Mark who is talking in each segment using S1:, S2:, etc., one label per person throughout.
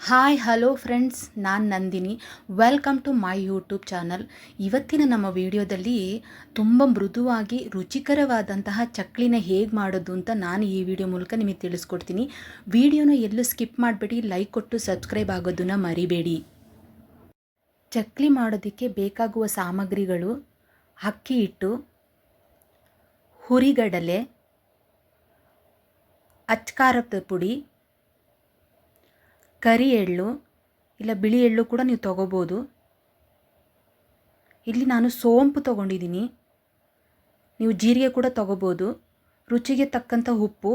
S1: Hi hello friends ನಾನು Nandini. Welcome to my YouTube channel ಇವತ್ತಿನ ನಮ್ಮ ವಿಡಿಯೋದಲ್ಲಿ ತುಂಬ ಮೃದುವಾಗಿ ರುಚಿಕರವಾದಂತಹ ಚಕ್ಲಿನ ಹೇಗೆ ಮಾಡೋದು ಅಂತ ನಾನು ಈ ವಿಡಿಯೋ ಮೂಲಕ ನಿಮಗೆ ತಿಳಿಸ್ಕೊಡ್ತೀನಿ. ವಿಡಿಯೋನ ಎಲ್ಲೂ ಸ್ಕಿಪ್ ಮಾಡಬೇಡಿ ಲೈಕ್ ಕೊಟ್ಟು ಸಬ್ಸ್ಕ್ರೈಬ್ ಆಗೋದನ್ನು ಮರಿಬೇಡಿ. ಚಕ್ಲಿ ಮಾಡೋದಕ್ಕೆ ಬೇಕಾಗುವ ಸಾಮಗ್ರಿಗಳು ಅಕ್ಕಿ ಹಿಟ್ಟು, ಹುರಿಗಡಲೆ ಅಚ್ಕಾರದ ಪುಡಿ ಕರಿ ಎಳ್ಳು, ಇಲ್ಲ ಬಿಳಿ ಎಳ್ಳು ಕೂಡ ನೀವು ತೊಗೋಬೋದು. ಇಲ್ಲಿ ನಾನು ಸೋಂಪು ತೊಗೊಂಡಿದ್ದೀನಿ. ನೀವು ಜೀರಿಗೆ ಕೂಡ ತೊಗೋಬೋದು. ರುಚಿಗೆ ತಕ್ಕಂಥ ಉಪ್ಪು.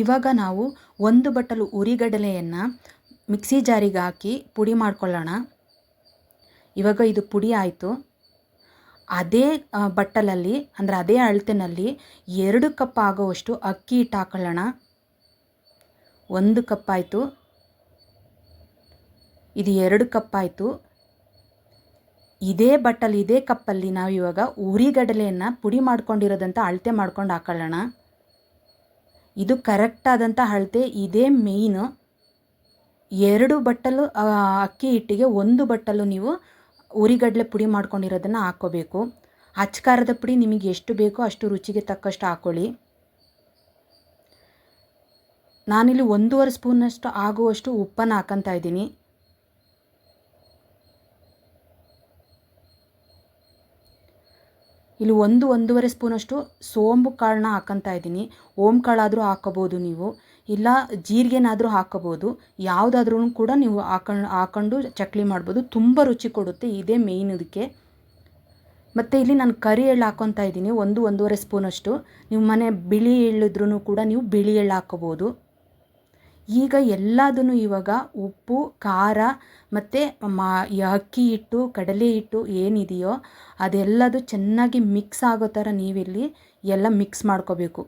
S1: ಇವಾಗ ನಾವು ಒಂದು ಬಟ್ಟಲು ಉರಿಗಡಲೆಯನ್ನು ಮಿಕ್ಸಿ ಜಾರಿಗೆ ಹಾಕಿ ಪುಡಿ ಮಾಡ್ಕೊಳ್ಳೋಣ. ಇವಾಗ ಇದು ಪುಡಿ ಆಯಿತು. ಅದೇ ಬಟ್ಟಲಲ್ಲಿ, ಅಂದರೆ ಅದೇ ಅಳತೆನಲ್ಲಿ ಎರಡು ಕಪ್ ಆಗೋವಷ್ಟು ಅಕ್ಕಿ ಹಿಟ್ಟು ಹಾಕೊಳ್ಳೋಣ. ಒಂದು ಕಪ್ ಆಯಿತು. ಇದು ಎರಡು ಕಪ್ ಆಯಿತು ಇದೇ ಬಟ್ಟಲ್, ಇದೇ ಕಪ್ಪಲ್ಲಿ ನಾವು ಇವಾಗ ಉರಿಗಡಲೆಯನ್ನು ಪುಡಿ ಮಾಡ್ಕೊಂಡಿರೋದಂತ ಅಳತೆ ಮಾಡ್ಕೊಂಡು ಹಾಕೊಳ್ಳೋಣ. ಇದು ಕರೆಕ್ಟಾದಂಥ ಅಳತೆ, ಇದೇ ಮೇಯ್ನು ಎರಡು ಬಟ್ಟಲು ಅಕ್ಕಿ ಹಿಟ್ಟಿಗೆ ಒಂದು ಬಟ್ಟಲು ನೀವು ಉರಿಗಡಲೆ ಪುಡಿ ಮಾಡ್ಕೊಂಡಿರೋದನ್ನು ಹಾಕೋಬೇಕು ಅಚ್ಕಾರದ ಪುಡಿ ನಿಮಗೆ ಎಷ್ಟು ಬೇಕೋ ಅಷ್ಟು ರುಚಿಗೆ ತಕ್ಕಷ್ಟು ಹಾಕ್ಕೊಳ್ಳಿ ನಾನಿಲ್ಲಿ ಒಂದೂವರೆ ಸ್ಪೂನಷ್ಟು ಆಗುವಷ್ಟು ಉಪ್ಪನ್ನು ಹಾಕಂತ ಇದ್ದೀನಿ. ಇಲ್ಲಿ ಒಂದು ಒಂದೂವರೆ ಸ್ಪೂನಷ್ಟು ಸೋಂಬು ಕಾಳನ್ನ ಹಾಕೊತಾ ಇದ್ದೀನಿ. ಓಮ್ ಕಾಳಾದರೂ ಹಾಕೋಬೋದು ನೀವು. ಇಲ್ಲ ಜೀರಿಗೆನಾದರೂ ಹಾಕೋಬೋದು. ಯಾವುದಾದ್ರೂ ಕೂಡ ನೀವು ಹಾಕೊಂಡು ಹಾಕೊಂಡು ಚಕ್ಲಿ ಮಾಡ್ಬೋದು. ತುಂಬ ರುಚಿ ಕೊಡುತ್ತೆ. ಇದೇ ಮೇಯ್ನ್ ಇದಕ್ಕೆ. ಮತ್ತು ಇಲ್ಲಿ ನಾನು ಕರಿ ಎಳ್ಳು ಹಾಕ್ಕೊತಾ ಇದ್ದೀನಿ. ಒಂದು ಒಂದೂವರೆ ಸ್ಪೂನಷ್ಟು ನೀವು ಮನೆ ಬಿಳಿ ಎಳ್ಳಿದ್ರೂ ಕೂಡ ನೀವು ಬಿಳಿ ಎಳ್ಳು ಹಾಕೋಬೋದು. ಈಗ ಎಲ್ಲದನ್ನು ಇವಾಗ ಉಪ್ಪು, ಖಾರ ಮತ್ತು ಮಾ ಅಕ್ಕಿ ಹಿಟ್ಟು, ಕಡಲೆ ಹಿಟ್ಟು ಏನಿದೆಯೋ ಅದೆಲ್ಲದು ಚೆನ್ನಾಗಿ ಮಿಕ್ಸ್ ಆಗೋ ಥರ ನೀವಿಲ್ಲಿ ಎಲ್ಲ ಮಿಕ್ಸ್ ಮಾಡ್ಕೋಬೇಕು.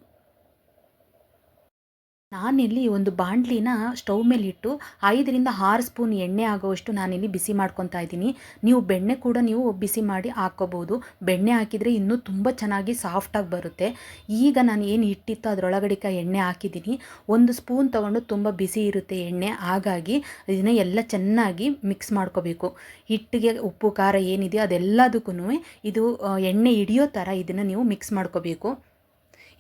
S1: ನಾನಿಲ್ಲಿ ಒಂದು ಬಾಣಲಿನ ಸ್ಟವ್ ಮೇಲೆ ಇಟ್ಟು ಐದರಿಂದ ಆರು ಸ್ಪೂನ್ ಎಣ್ಣೆ ಆಗೋವಷ್ಟು ನಾನಿಲ್ಲಿ ಬಿಸಿ ಮಾಡ್ಕೊತಾ ಇದ್ದೀನಿ. ನೀವು ಬೆಣ್ಣೆ ಕೂಡ ನೀವು ಬಿಸಿ ಮಾಡಿ ಹಾಕ್ಕೋಬೋದು. ಬೆಣ್ಣೆ ಹಾಕಿದರೆ ಇನ್ನೂ ತುಂಬ ಚೆನ್ನಾಗಿ ಸಾಫ್ಟಾಗಿ ಬರುತ್ತೆ. ಈಗ ನಾನು ಏನು ಇಟ್ಟಿತ್ತು ಅದರೊಳಗಡೆ ಎಣ್ಣೆ ಹಾಕಿದ್ದೀನಿ. ಒಂದು ಸ್ಪೂನ್ ತೊಗೊಂಡು ತುಂಬ ಬಿಸಿ ಇರುತ್ತೆ ಎಣ್ಣೆ. ಹಾಗಾಗಿ ಇದನ್ನ ಎಲ್ಲ ಚೆನ್ನಾಗಿ ಮಿಕ್ಸ್ ಮಾಡ್ಕೋಬೇಕು. ಹಿಟ್ಟಿಗೆ ಉಪ್ಪು, ಖಾರ ಏನಿದೆಯೋ ಅದೆಲ್ಲದಕ್ಕೂ ಇದು ಎಣ್ಣೆ ಹಿಡಿಯೋ ಥರ ಇದನ್ನು ನೀವು ಮಿಕ್ಸ್ ಮಾಡ್ಕೋಬೇಕು.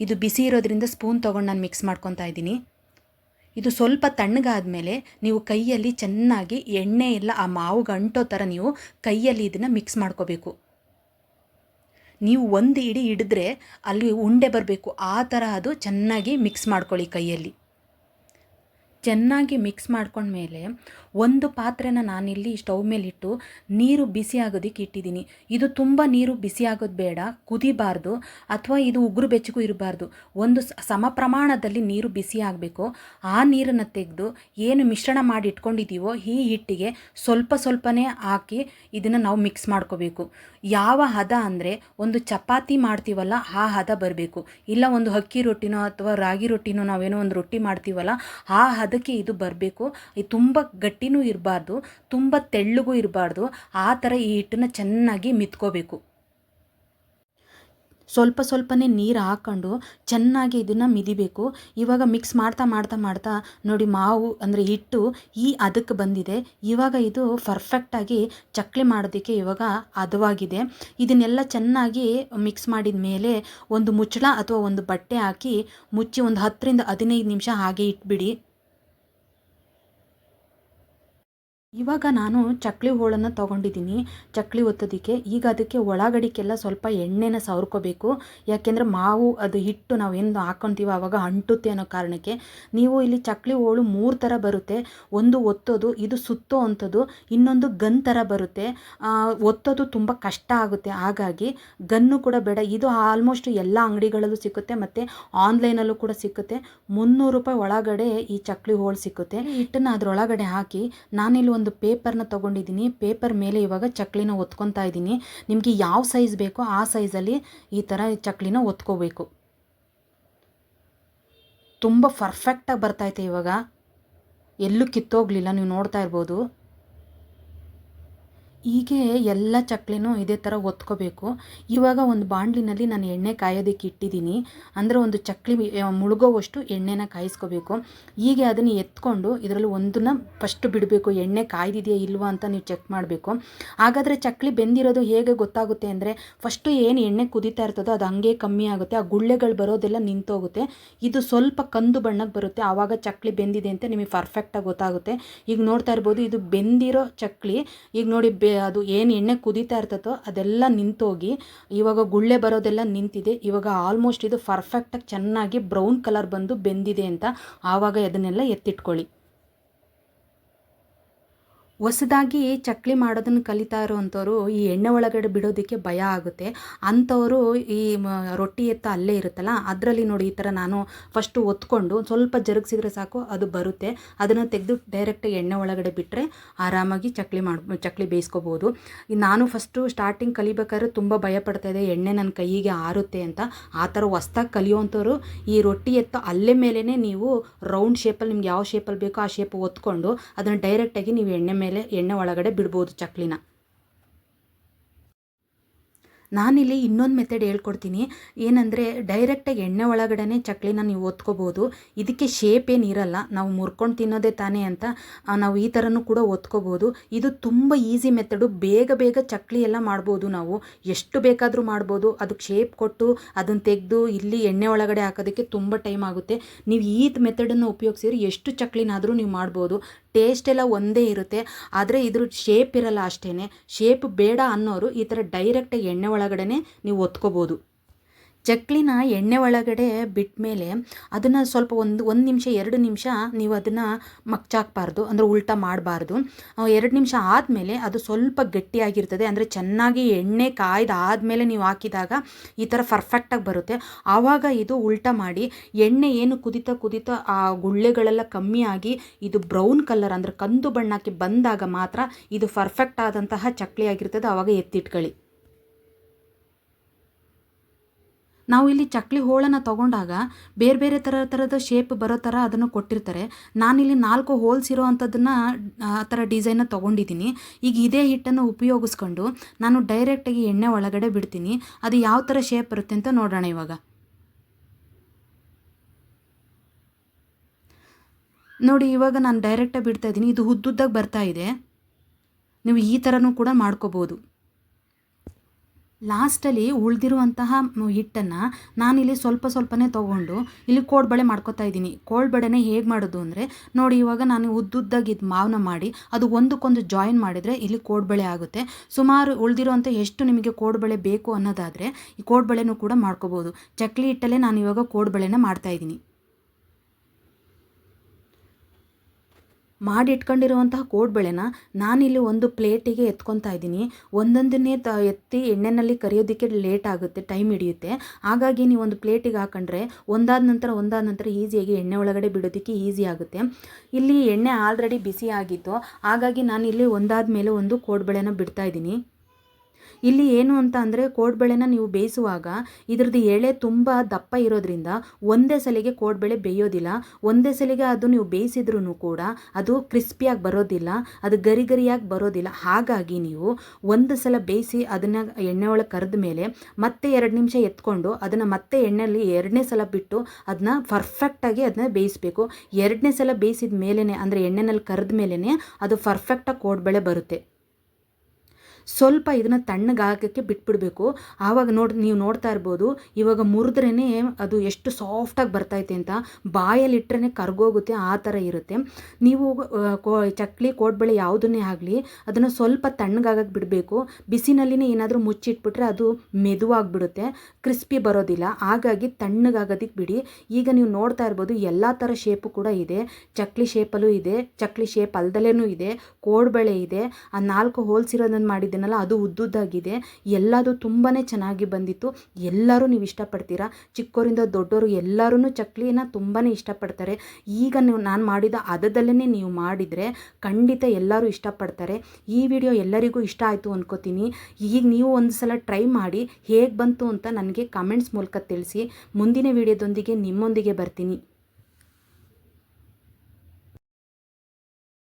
S1: ಇದು ಬಿಸಿ ಇರೋದ್ರಿಂದ ಸ್ಪೂನ್ ತೊಗೊಂಡು ನಾನು ಮಿಕ್ಸ್ ಮಾಡ್ಕೊತಾ ಇದ್ದೀನಿ. ಇದು ಸ್ವಲ್ಪ ತಣ್ಣಗಾದ ಮೇಲೆ ನೀವು ಕೈಯಲ್ಲಿ ಚೆನ್ನಾಗಿ ಎಣ್ಣೆ ಎಲ್ಲ ಆ ಮಾವು ಅಂಟೋ ಥರ ನೀವು ಕೈಯಲ್ಲಿ ಇದನ್ನು ಮಿಕ್ಸ್ ಮಾಡ್ಕೋಬೇಕು. ನೀವು ಒಂದು ಇಡಿ ಹಿಡಿದ್ರೆ ಅಲ್ಲಿ ಉಂಡೆ ಬರಬೇಕು. ಆ ಥರ ಅದು ಚೆನ್ನಾಗಿ ಮಿಕ್ಸ್ ಮಾಡ್ಕೊಳ್ಳಿ ಕೈಯಲ್ಲಿ. ಚೆನ್ನಾಗಿ ಮಿಕ್ಸ್ ಮಾಡ್ಕೊಂಡ್ಮೇಲೆ ಒಂದು ಪಾತ್ರೆನ ನಾನಿಲ್ಲಿ ಸ್ಟವ್ ಮೇಲಿಟ್ಟು ನೀರು ಬಿಸಿ ಆಗೋದಕ್ಕೆ ಇಟ್ಟಿದ್ದೀನಿ. ಇದು ತುಂಬ ನೀರು ಬಿಸಿ ಆಗೋದು ಬೇಡ, ಕುದಿಬಾರ್ದು ಅಥವಾ ಇದು ಉಗುರು ಬೆಚ್ಚಗೂ ಇರಬಾರ್ದು. ಒಂದು ಸಮ ಪ್ರಮಾಣದಲ್ಲಿ ನೀರು ಬಿಸಿ ಆಗಬೇಕು. ಆ ನೀರನ್ನು ತೆಗೆದು ಏನು ಮಿಶ್ರಣ ಮಾಡಿ ಇಟ್ಕೊಂಡಿದ್ದೀವೋ ಈ ಹಿಟ್ಟಿಗೆ ಸ್ವಲ್ಪ ಸ್ವಲ್ಪನೇ ಹಾಕಿ ಇದನ್ನು ನಾವು ಮಿಕ್ಸ್ ಮಾಡ್ಕೋಬೇಕು. ಯಾವ ಹದ ಅಂದರೆ ಒಂದು ಚಪಾತಿ ಮಾಡ್ತೀವಲ್ಲ ಆ ಹದ ಬರಬೇಕು. ಇಲ್ಲ ಒಂದು ಅಕ್ಕಿ ರೊಟ್ಟಿನೋ ಅಥವಾ ರಾಗಿ ರೊಟ್ಟಿನೋ ನಾವೇನೋ ಒಂದು ರೊಟ್ಟಿ ಮಾಡ್ತೀವಲ್ಲ ಆ ಹದಕ್ಕೆ ಇದು ಬರಬೇಕು. ಇದು ತುಂಬ ಗಟ್ಟಿ ಗಟ್ಟಿನೂ ಇರಬಾರ್ದು, ತುಂಬ ತೆಳ್ಳಗೂ ಇರಬಾರ್ದು, ಆ ಥರ ಈ ಹಿಟ್ಟನ್ನು ಚೆನ್ನಾಗಿ ಮಿತ್ಕೋಬೇಕು. ಸ್ವಲ್ಪ ಸ್ವಲ್ಪನೇ ನೀರು ಹಾಕ್ಕೊಂಡು ಚೆನ್ನಾಗಿ ಇದನ್ನು ಮಿದಿಬೇಕು. ಇವಾಗ ಮಿಕ್ಸ್ ಮಾಡ್ತಾ ಮಾಡ್ತಾ ಮಾಡ್ತಾ ನೋಡಿ ಮಾವು ಅಂದರೆ ಹಿಟ್ಟು ಈ ಅದಕ್ಕೆ ಬಂದಿದೆ. ಇವಾಗ ಇದು ಪರ್ಫೆಕ್ಟಾಗಿ ಚಕ್ಲಿ ಮಾಡೋದಕ್ಕೆ ಇವಾಗ ಹದವಾಗಿದೆ. ಇದನ್ನೆಲ್ಲ ಚೆನ್ನಾಗಿ ಮಿಕ್ಸ್ ಮಾಡಿದ ಮೇಲೆ ಒಂದು ಮುಚ್ಚಳ ಅಥವಾ ಒಂದು ಬಟ್ಟೆ ಹಾಕಿ ಮುಚ್ಚಿ ಒಂದು ಹತ್ತರಿಂದ ಹದಿನೈದು ನಿಮಿಷ ಹಾಗೆ ಇಟ್ಬಿಡಿ. ಇವಾಗ ನಾನು ಚಕ್ಲಿ ಹೋಳನ್ನು ತೊಗೊಂಡಿದ್ದೀನಿ. ಚಕ್ಲಿ ಒತ್ತೋದಕ್ಕೆ. ಈಗ ಅದಕ್ಕೆ ಒಳಗಡಿಕೆಲ್ಲ ಸ್ವಲ್ಪ ಎಣ್ಣೆನ ಸವರ್ಕೋಬೇಕು. ಯಾಕೆಂದರೆ ಮಾವು ಅದು ಹಿಟ್ಟು ನಾವು ಏನು ಹಾಕ್ಕೊತೀವೋ ಆವಾಗ ಅಂಟುತ್ತೆ ಅನ್ನೋ ಕಾರಣಕ್ಕೆ. ನೀವು ಇಲ್ಲಿ ಚಕ್ಲಿ ಹೋಳು ಮೂರು ಥರ ಬರುತ್ತೆ. ಒಂದು ಒತ್ತೋದು, ಇದು ಸುತ್ತೋ ಅಂಥದ್ದು, ಇನ್ನೊಂದು ಗನ್ ಥರ ಬರುತ್ತೆ. ಒತ್ತೋದು ತುಂಬ ಕಷ್ಟ ಆಗುತ್ತೆ. ಹಾಗಾಗಿ ಗನ್ನು ಕೂಡ ಬೇಡ. ಇದು ಆಲ್ಮೋಸ್ಟ್ ಎಲ್ಲ ಅಂಗಡಿಗಳಲ್ಲೂ ಸಿಕ್ಕುತ್ತೆ ಮತ್ತು ಆನ್ಲೈನಲ್ಲೂ ಕೂಡ ಸಿಕ್ಕುತ್ತೆ ಮುನ್ನೂರು ರೂಪಾಯಿ ಒಳಗಡೆ ಈ ಚಕ್ಲಿ ಹೋಳು ಸಿಕ್ಕುತ್ತೆ ಹಿಟ್ಟನ್ನು ಅದರೊಳಗಡೆ ಹಾಕಿ ನಾನಿಲ್ಲಿ ಒಂದು ಒಂದು ಪೇಪರ್ನ ತೊಗೊಂಡಿದ್ದೀನಿ. ಪೇಪರ್ ಮೇಲೆ ಇವಾಗ ಚಕ್ಲಿನ ಒತ್ಕೊತಾ ಇದ್ದೀನಿ. ನಿಮಗೆ ಯಾವ ಸೈಜ್ ಬೇಕೋ ಆ ಸೈಜಲ್ಲಿ ಈ ಥರ ಚಕ್ಲಿನ ಒತ್ಕೋಬೇಕು. ತುಂಬ ಪರ್ಫೆಕ್ಟಾಗಿ ಬರ್ತೈತೆ ಇವಾಗ. ಎಲ್ಲೂ ಕಿತ್ತೋಗಲಿಲ್ಲ. ನೀವು ನೋಡ್ತಾ ಇರ್ಬೋದು. ಹೀಗೆ ಎಲ್ಲ ಚಕ್ಲಿನೂ ಇದೇ ಥರ ಒತ್ಕೋಬೇಕು. ಇವಾಗ ಒಂದು ಬಾಣಲಿನಲ್ಲಿ ನಾನು ಎಣ್ಣೆ ಕಾಯೋದಕ್ಕೆ ಇಟ್ಟಿದ್ದೀನಿ. ಅಂದರೆ ಒಂದು ಚಕ್ಲಿ ಮುಳುಗೋವಷ್ಟು ಎಣ್ಣೆನ ಕಾಯಿಸ್ಕೋಬೇಕು. ಹೀಗೆ ಅದನ್ನು ಎತ್ಕೊಂಡು ಇದರಲ್ಲಿ ಒಂದನ್ನ ಫಸ್ಟ್ ಬಿಡಬೇಕು. ಎಣ್ಣೆ ಕಾಯ್ದಿದೆಯಾ ಇಲ್ವಾ ಅಂತ ನೀವು ಚೆಕ್ ಮಾಡಬೇಕು. ಹಾಗಾದರೆ ಚಕ್ಲಿ ಬೆಂದಿರೋದು ಹೇಗೆ ಗೊತ್ತಾಗುತ್ತೆ ಅಂದರೆ ಫಸ್ಟು ಏನು ಎಣ್ಣೆ ಕುದೀತಾ ಇರ್ತದೋ ಅದು ಹಂಗೆ ಕಮ್ಮಿ ಆಗುತ್ತೆ. ಆ ಗುಳ್ಳೆಗಳು ಬರೋದೆಲ್ಲ ನಿಂತೋಗುತ್ತೆ. ಇದು ಸ್ವಲ್ಪ ಕಂದು ಬಣ್ಣಕ್ಕೆ ಬರುತ್ತೆ. ಆವಾಗ ಚಕ್ಲಿ ಬೆಂದಿದೆ ಅಂತ ನಿಮಗೆ ಪರ್ಫೆಕ್ಟಾಗಿ ಗೊತ್ತಾಗುತ್ತೆ. ಈಗ ನೋಡ್ತಾ ಇರ್ಬೋದು, ಇದು ಬೆಂದಿರೋ ಚಕ್ಲಿ. ಈಗ ನೋಡಿ ಬೆ ಅದು ಏನು ಎಣ್ಣೆ ಕುದೀತಾ ಇರ್ತದೋ ಅದೆಲ್ಲ ನಿಂತೋಗಿ, ಇವಾಗ ಗುಳ್ಳೆ ಬರೋದೆಲ್ಲ ನಿಂತಿದೆ. ಇವಾಗ ಆಲ್ಮೋಸ್ಟ್ ಇದು ಪರ್ಫೆಕ್ಟಾಗಿ ಚೆನ್ನಾಗಿ ಬ್ರೌನ್ ಕಲರ್ ಬಂದು ಬೆಂದಿದೆ ಅಂತ ಆವಾಗ ಅದನ್ನೆಲ್ಲ ಎತ್ತಿಟ್ಕೊಳ್ಳಿ. ಹೊಸದಾಗಿ ಚಕ್ಲಿ ಮಾಡೋದನ್ನು ಕಲಿತಾ ಇರೋವಂಥವ್ರು ಈ ಎಣ್ಣೆ ಒಳಗಡೆ ಬಿಡೋದಕ್ಕೆ ಭಯ ಆಗುತ್ತೆ. ಅಂಥವರು ಈ ರೊಟ್ಟಿ ಎತ್ತ ಅಲ್ಲೇ ಇರುತ್ತಲ್ಲ, ಅದರಲ್ಲಿ ನೋಡಿ ಈ ಥರ ನಾನು ಫಸ್ಟು ಒತ್ಕೊಂಡು ಸ್ವಲ್ಪ ಜರುಗಿಸಿದ್ರೆ ಸಾಕು, ಅದು ಬರುತ್ತೆ. ಅದನ್ನು ತೆಗೆದು ಡೈರೆಕ್ಟ್ ಎಣ್ಣೆ ಒಳಗಡೆ ಬಿಟ್ಟರೆ ಆರಾಮಾಗಿ ಚಕ್ಲಿ ಮಾಡಿ, ಚಕ್ಲಿ ಬೇಯಿಸ್ಕೋಬೋದು. ನಾನು ಫಸ್ಟು ಸ್ಟಾರ್ಟಿಂಗ್ ಕಲಿಬೇಕಾದ್ರೆ ತುಂಬ ಭಯ ಇದೆ ಎಣ್ಣೆ ನನ್ನ ಕೈಯಿಗೆ ಆರುತ್ತೆ ಅಂತ. ಆ ಥರ ಹೊಸ್ದಾಗಿ ಕಲಿಯುವಂಥವ್ರು ಈ ರೊಟ್ಟಿ ಎತ್ತ ಅಲ್ಲೇ ಮೇಲೇ ನೀವು ರೌಂಡ್ ಶೇಪಲ್ಲಿ ನಿಮ್ಗೆ ಯಾವ ಶೇಪಲ್ಲಿ ಬೇಕೋ ಆ ಶೇಪ್ ಒತ್ಕೊಂಡು ಅದನ್ನು ಡೈರೆಕ್ಟಾಗಿ ನೀವು ಎಣ್ಣೆ ಮೇಲೆ ಮೇಲೆ ಎಣ್ಣೆ ಒಳಗಡೆ ಬಿಡ್ಬೋದು ಚಕ್ಲಿನ. ನಾನಿಲ್ಲಿ ಇನ್ನೊಂದು ಮೆಥಡ್ ಹೇಳ್ಕೊಡ್ತೀನಿ. ಏನಂದರೆ ಡೈರೆಕ್ಟಾಗಿ ಎಣ್ಣೆ ಒಳಗಡೆ ಚಕ್ಲಿನ ನೀವು ಒತ್ಕೋಬೋದು. ಇದಕ್ಕೆ ಶೇಪ್ ಏನು ಇರಲ್ಲ. ನಾವು ಮುರ್ಕೊಂಡು ತಿನ್ನೋದೇ ತಾನೇ ಅಂತ ನಾವು ಈ ಥರನೂ ಕೂಡ ಒತ್ಕೋಬೋದು. ಇದು ತುಂಬ ಈಸಿ ಮೆಥಡು ಬೇಗ ಬೇಗ ಚಕ್ಲಿ ಎಲ್ಲ ಮಾಡ್ಬೋದು ನಾವು. ಎಷ್ಟು ಬೇಕಾದರೂ ಮಾಡ್ಬೋದು. ಅದಕ್ಕೆ ಶೇಪ್ ಕೊಟ್ಟು ಅದನ್ನು ತೆಗೆದು ಇಲ್ಲಿ ಎಣ್ಣೆ ಒಳಗಡೆ ಹಾಕೋದಕ್ಕೆ ತುಂಬ ಟೈಮ್ ಆಗುತ್ತೆ. ನೀವು ಈ ಮೆಥಡನ್ನು ಉಪಯೋಗಿಸಿದ್ರೆ ಎಷ್ಟು ಚಕ್ಲಿನಾದರೂ ನೀವು ಮಾಡ್ಬೋದು. ಟೇಸ್ಟ್ ಎಲ್ಲ ಒಂದೇ ಇರುತ್ತೆ. ಆದರೆ ಇದ್ರ ಶೇಪ್ ಇರಲ್ಲ ಅಷ್ಟೇ ಶೇಪ್ ಬೇಡ ಅನ್ನೋರು ಈ ಥರ ಡೈರೆಕ್ಟಾಗಿ ಎಣ್ಣೆ ಒಳಗಡೆ ನೀವು ಒತ್ಕೋಬೋದು. ಚಕ್ಲಿನ ಎಣ್ಣೆ ಒಳಗಡೆ ಬಿಟ್ಟ ಮೇಲೆ ಅದನ್ನು ಸ್ವಲ್ಪ ಒಂದು ಒಂದು ನಿಮಿಷ, ಎರಡು ನಿಮಿಷ ನೀವು ಅದನ್ನು ಮಗ್ಚಾಕ್ಬಾರ್ದು, ಅಂದರೆ ಉಲ್ಟಾ ಮಾಡಬಾರ್ದು. ಎರಡು ನಿಮಿಷ ಆದಮೇಲೆ ಅದು ಸ್ವಲ್ಪ ಗಟ್ಟಿಯಾಗಿರ್ತದೆ, ಅಂದರೆ ಚೆನ್ನಾಗಿ ಎಣ್ಣೆ ಕಾಯ್ದಾದಮೇಲೆ ನೀವು ಹಾಕಿದಾಗ ಈ ಥರ ಪರ್ಫೆಕ್ಟಾಗಿ ಬರುತ್ತೆ. ಆವಾಗ ಇದು ಉಲ್ಟಾ ಮಾಡಿ, ಎಣ್ಣೆ ಏನು ಕುದಿತಾ ಕುದಿತಾ ಆ ಗುಳ್ಳೆಗಳೆಲ್ಲ ಕಮ್ಮಿಯಾಗಿ ಇದು ಬ್ರೌನ್ ಕಲರ್, ಅಂದರೆ ಕಂದು ಬಣ್ಣಕ್ಕೆ ಬಂದಾಗ ಮಾತ್ರ ಇದು ಪರ್ಫೆಕ್ಟ್ ಆದಂತಹ ಚಕ್ಲಿ ಆಗಿರ್ತದೆ ಆವಾಗ ಎತ್ತಿಟ್ಕೊಳ್ಳಿ. ನಾವು ಇಲ್ಲಿ ಚಕ್ಲಿ ಹೋಳನ್ನು ತಗೊಂಡಾಗ ಬೇರೆ ಬೇರೆ ಥರ ಥರದ ಶೇಪ್ ಬರೋ ಥರ ಅದನ್ನು ಕೊಟ್ಟಿರ್ತಾರೆ. ನಾನಿಲ್ಲಿ ನಾಲ್ಕು ಹೋಲ್ಸ್ ಇರೋ ಅಂಥದ್ದನ್ನು, ಆ ಥರ ಡಿಸೈನ ತೊಗೊಂಡಿದ್ದೀನಿ. ಈಗ ಇದೇ ಹಿಟ್ಟನ್ನು ಉಪಯೋಗಿಸ್ಕೊಂಡು ನಾನು ಡೈರೆಕ್ಟಾಗಿ ಎಣ್ಣೆ ಒಳಗಡೆ ಬಿಡ್ತೀನಿ. ಅದು ಯಾವ ಥರ ಶೇಪ್ ಬರುತ್ತೆ ಅಂತ ನೋಡೋಣ ಇವಾಗ. ನೋಡಿ, ಇವಾಗ ನಾನು ಡೈರೆಕ್ಟಾಗಿ ಬಿಡ್ತಾ ಇದ್ದೀನಿ. ಇದು ಉದ್ದುದ್ದಾಗಿ ಬರ್ತಾ ಇದೆ. ನೀವು ಈ ಥರನೂ ಕೂಡ ಮಾಡ್ಕೋಬೋದು. ಲಾಸ್ಟಲ್ಲಿ ಉಳಿದಿರುವಂತಹ ಹಿಟ್ಟನ್ನು ನಾನಿಲ್ಲಿ ಸ್ವಲ್ಪ ಸ್ವಲ್ಪನೇ ತೊಗೊಂಡು ಇಲ್ಲಿ ಕೋಡ್ಬಳೆ ಮಾಡ್ಕೊತಾ ಇದ್ದೀನಿ. ಕೋಡ್ಬಳೆನೇ ಹೇಗೆ ಮಾಡೋದು ಅಂದರೆ, ನೋಡಿ ಇವಾಗ ನಾನು ಉದ್ದುದ್ದಾಗಿ ಇದು ಮಾವನ ಮಾಡಿ, ಅದು ಒಂದಕ್ಕೊಂದು ಜಾಯಿನ್ ಮಾಡಿದರೆ ಇಲ್ಲಿ ಕೋಡ್ಬಳೆ ಆಗುತ್ತೆ. ಸುಮಾರು ಉಳಿದಿರುವಂಥ ಎಷ್ಟು ನಿಮಗೆ ಕೋಡ್ಬಳೆ ಬೇಕು ಅನ್ನೋದಾದರೆ, ಈ ಕೋಡ್ಬಳೆನೂ ಕೂಡ ಮಾಡ್ಕೋಬೋದು. ಚಕ್ಲಿ ಹಿಟ್ಟಲ್ಲೇ ನಾನು ಇವಾಗ ಕೋಡ್ಬಳೆನ ಮಾಡ್ತಾಯಿದ್ದೀನಿ ಮಾಡಿ ಇಟ್ಕೊಂಡಿರುವಂತಹ ಕೋಡ್ಬಳೆನ ನಾನಿಲ್ಲಿ ಒಂದು ಪ್ಲೇಟಿಗೆ ಎತ್ಕೊತಾ ಇದ್ದೀನಿ. ಒಂದೊಂದನ್ನೇ ತ, ಎತ್ತಿ ಎಣ್ಣೆಯಲ್ಲಿ ಕರಿಯೋದಕ್ಕೆ ಲೇಟ್ ಆಗುತ್ತೆ, ಟೈಮ್ ಹಿಡಿಯುತ್ತೆ. ಹಾಗಾಗಿ ನೀವು ಒಂದು ಪ್ಲೇಟಿಗೆ ಹಾಕೊಂಡ್ರೆ ಒಂದಾದ ನಂತರ ಒಂದಾದ ನಂತರ ಈಸಿಯಾಗಿ ಎಣ್ಣೆ ಒಳಗಡೆ ಬಿಡೋದಕ್ಕೆ ಈಸಿ ಆಗುತ್ತೆ. ಇಲ್ಲಿ ಎಣ್ಣೆ ಆಲ್ರೆಡಿ ಬಿಸಿ ಆಗಿತ್ತು. ಹಾಗಾಗಿ ನಾನು ಇಲ್ಲಿ ಒಂದಾದ ಮೇಲೆ ಒಂದು ಕೋಡ್ಬಳೆನ ಬಿಡ್ತಾ ಇದ್ದೀನಿ. ಇಲ್ಲಿ ಏನು ಅಂತ ಅಂದರೆ ಕೋಡ್ಬಳೆನ ನೀವು ಬೇಯಿಸುವಾಗ ಇದ್ರದ್ದು ಎಳೆ ತುಂಬ ದಪ್ಪ ಇರೋದ್ರಿಂದ ಒಂದೇ ಸಲಿಗೆ ಕೋಡ್ಬಳೆ ಬೇಯೋದಿಲ್ಲ. ಒಂದೇ ಸಲಿಗೆ ಅದು ನೀವು ಬೇಯಿಸಿದ್ರೂ ಕೂಡ ಅದು ಕ್ರಿಸ್ಪಿಯಾಗಿ ಬರೋದಿಲ್ಲ. ಅದು ಗರಿ ಗರಿಯಾಗಿ ಬರೋದಿಲ್ಲ. ಹಾಗಾಗಿ ನೀವು ಒಂದು ಸಲ ಬೇಯಿಸಿ ಅದನ್ನು ಎಣ್ಣೆ ಒಳಗೆ ಕರೆದ ಮೇಲೆ ಮತ್ತೆ ಎರಡು ನಿಮಿಷ ಎತ್ಕೊಂಡು ಅದನ್ನು ಮತ್ತೆ ಎಣ್ಣೆಯಲ್ಲಿ ಎರಡನೇ ಸಲ ಬಿಟ್ಟು ಅದನ್ನ ಪರ್ಫೆಕ್ಟಾಗಿ ಅದನ್ನ ಬೇಯಿಸಬೇಕು. ಎರಡನೇ ಸಲ ಬೇಯಿಸಿದ ಮೇಲೇ ಅಂದರೆ ಎಣ್ಣೆನಲ್ಲಿ ಕರೆದ ಮೇಲೇ ಅದು ಪರ್ಫೆಕ್ಟಾಗಿ ಕೋಡ್ಬಳೆ ಬರುತ್ತೆ. ಸ್ವಲ್ಪ ಇದನ್ನು ತಣ್ಣಗಾಗೋಕ್ಕೆ ಬಿಟ್ಬಿಡಬೇಕು. ಆವಾಗ ನೋಡಿ, ನೀವು ನೋಡ್ತಾ ಇರ್ಬೋದು, ಇವಾಗ ಮುರಿದ್ರೇ ಅದು ಎಷ್ಟು ಸಾಫ್ಟಾಗಿ ಬರ್ತೈತೆ ಅಂತ ಬಾಯಲ್ಲಿ ಇಟ್ಟರೆ ಕರ್ಗೋಗುತ್ತೆ, ಆ ಥರ ಇರುತ್ತೆ. ನೀವು ಚಕ್ಲಿ, ಕೋಡ್ಬಳೆ ಯಾವುದನ್ನೇ ಆಗಲಿ, ಅದನ್ನು ಸ್ವಲ್ಪ ತಣ್ಣಗಾಗಕ್ಕೆ ಬಿಡಬೇಕು. ಬಿಸಿನಲ್ಲಿನೇ ಏನಾದರೂ ಮುಚ್ಚಿಟ್ಬಿಟ್ರೆ ಅದು ಮೆದುವಾಗಿಬಿಡುತ್ತೆ, ಕ್ರಿಸ್ಪಿ ಬರೋದಿಲ್ಲ. ಹಾಗಾಗಿ ತಣ್ಣಗಾಗೋದಕ್ಕೆ ಬಿಡಿ. ಈಗ ನೀವು ನೋಡ್ತಾ ಇರ್ಬೋದು, ಎಲ್ಲ ಥರ ಶೇಪು ಕೂಡ ಇದೆ. ಚಕ್ಲಿ ಶೇಪಲ್ಲೂ ಇದೆ, ಚಕ್ಲಿ ಶೇಪ್ ಅಲ್ದಲೇನೂ ಇದೆ, ಕೋಡ್ಬಳೆ ಇದೆ. ಆ ನಾಲ್ಕು ಹೋಲ್ಸ್ ಇರೋದನ್ನು ಮಾಡಿ ಮಾಡಿದ್ದೀನಲ್ಲ ಅದು ಉದ್ದುದ್ದಾಗಿದೆ. ಎಲ್ಲದು ತುಂಬಾ ಚೆನ್ನಾಗಿ ಬಂದಿತ್ತು. ಎಲ್ಲರೂ ನೀವು ಇಷ್ಟಪಡ್ತೀರಾ? ಚಿಕ್ಕವರಿಂದ ದೊಡ್ಡವರು ಎಲ್ಲರೂ ಚಕ್ಲಿನ ತುಂಬಾ ಇಷ್ಟಪಡ್ತಾರೆ. ಈಗ ನೀವು ನಾನು ಮಾಡಿದ ಅದದಲ್ಲೇ ನೀವು ಮಾಡಿದರೆ ಖಂಡಿತ ಎಲ್ಲರೂ ಇಷ್ಟಪಡ್ತಾರೆ. ಈ ವಿಡಿಯೋ ಎಲ್ಲರಿಗೂ ಇಷ್ಟ ಆಯಿತು ಅಂದ್ಕೋತೀನಿ ಈಗ ನೀವು ಒಂದು ಸಲ ಟ್ರೈ ಮಾಡಿ ಹೇಗೆ ಬಂತು ಅಂತ ನನಗೆ ಕಮೆಂಟ್ಸ್ ಮೂಲಕ ತಿಳಿಸಿ. ಮುಂದಿನ ವಿಡಿಯೋದೊಂದಿಗೆ ನಿಮ್ಮೊಂದಿಗೆ ಬರ್ತೀನಿ.